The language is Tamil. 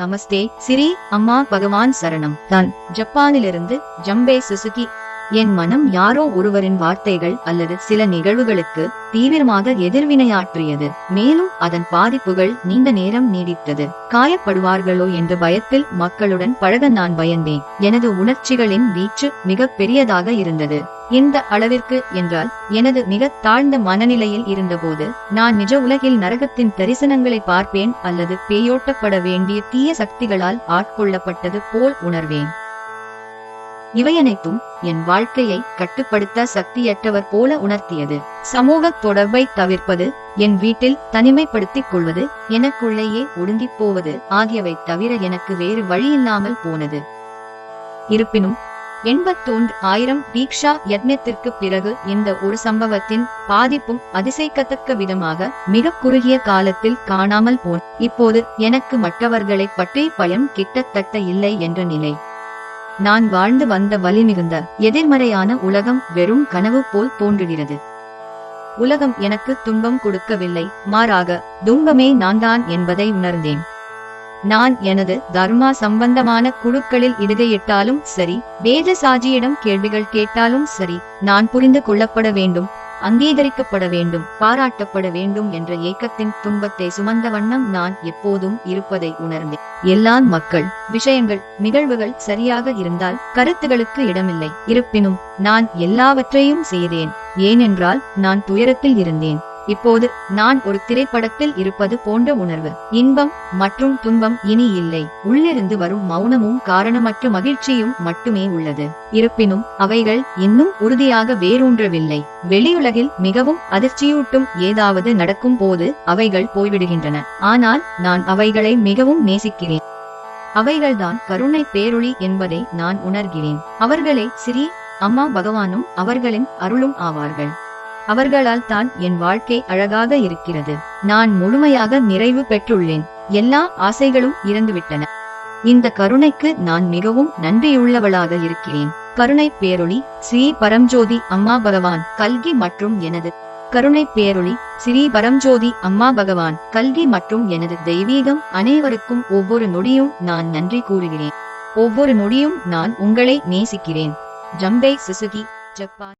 நமஸ்தே சிரி அம்மா பகவான் சரணம். தான் ஜப்பானிலிருந்து ஜம்பே சுசுகி. என் மனம் யாரோ ஒருவரின் வார்த்தைகள் அல்லது சில நிகழ்வுகளுக்கு தீவிரமாக எதிர்வினையாற்றியது. மேலும் அதன் பாதிப்புகள் நீண்ட நேரம் நீடித்தது. காயப்படுவார்களோ என்ற பயத்தில் மக்களுடன் பழக நான் பயந்தேன். எனது உணர்ச்சிகளின் வீச்சு மிக பெரியதாக இருந்தது. இந்த அளவிற்கு என்றால் எனது மிக தாழ்ந்த மனநிலையில் இருந்தபோது நான் நிஜ உலகில் நரகத்தின் தரிசனங்களை பார்ப்பேன் அல்லது பேயோட்டப்பட வேண்டிய தீய சக்திகளால் ஆட்கொள்ளப்பட்டது போல் உணர்வேன். இவையனைத்தும் என் வாழ்க்கையை கட்டுப்படுத்த சக்தியற்றவர் போல உணர்த்தியது. சமூக தொடர்பை தவிர்ப்பது என் வீட்டில் தனிமைப்படுத்திக் கொள்வது எனக்குள்ளேயே ஒடுங்கிப் போவது ஆகியவை தவிர எனக்கு வேறு வழியில்லாமல் போனது. இருப்பினும் எண்பத்தொன்று ஆயிரம் தீக்ஷா யத்னத்திற்கு பிறகு இந்த ஒரு சம்பவத்தின் பாதிப்பும் அதிசயிக்கத்தக்க விதமாக மிக குறுகிய காலத்தில் காணாமல் போன். இப்போது எனக்கு மற்றவர்களை பற்றி பயம் கிட்டத்தட்ட இல்லை என்ற நிலை. நான் வாழ்ந்து வந்த வலி மிகுந்த எதிர்மறையான உலகம் வெறும் கனவு போல் தோன்றுகிறது. உலகம் எனக்கு துன்பம் கொடுக்கவில்லை மாறாக துன்பமே நான் தான் என்பதை உணர்ந்தேன். நான் எனது தர்மா சம்பந்தமான குழுக்களில் இடுகையிட்டாலும் சரி வேத சாஜியிடம் கேள்விகள் கேட்டாலும் சரி நான் புரிந்து கொள்ளப்பட வேண்டும் அங்கீகரிக்கப்பட வேண்டும் பாராட்டப்பட வேண்டும் என்ற ஏக்கத்தின் துன்பத்தை சுமந்த வண்ணம் நான் எப்போதும் இருப்பதை உணர்ந்தேன். எல்லா மக்கள் விஷயங்கள் நிகழ்வுகள் சரியாக இருந்தால் கருத்துகளுக்கு இடமில்லை. இருப்பினும் நான் எல்லாவற்றையும் செய்தேன். ஏனென்றால் நான் துயரத்தில் இருந்தேன். இப்போது நான் ஒரு திரைப்படத்தில் இருப்பது போன்ற உணர்வு. இன்பம் மற்றும் துன்பம் இனி இல்லை. உள்ளிருந்து வரும் மௌனமும் காரணமற்ற மகிழ்ச்சியும் மட்டுமே உள்ளது. இருப்பினும் அவைகள் இன்னும் உறுதியாக வேரூன்றவில்லை. வெளியுலகில் மிகவும் அதிர்ச்சியூட்டும் ஏதாவது நடக்கும் போது அவைகள் போய்விடுகின்றன. ஆனால் நான் அவைகளை மிகவும் நேசிக்கிறேன். அவைகள்தான் கருணை பேரொளி என்பதை நான் உணர்கிறேன். அவர்களே சிறி அம்மா பகவானும் அவர்களின் அருளும் ஆவார்கள். அவர்களால் தான் என் வாழ்க்கை அழகாக இருக்கிறது. நான் முழுமையாக நிறைவு பெற்றுள்ளேன். எல்லா ஆசைகளும் இறந்துவிட்டன. இந்த கருணைக்கு நான் மிகவும் நன்றியுள்ளவளாக இருக்கிறேன். கருணை பேரொளி ஸ்ரீ பரம்ஜோதி அம்மா பகவான் கல்கி மற்றும் எனது கருணை பேரொளி ஸ்ரீ பரம்ஜோதி அம்மா பகவான் கல்கி மற்றும் எனது தெய்வீகம் அனைவருக்கும் ஒவ்வொரு நொடியும் நான் நன்றி கூறுகிறேன். ஒவ்வொரு நொடியும் நான் உங்களை நேசிக்கிறேன். ஜம்பே சுசுகி ஜப்பான்.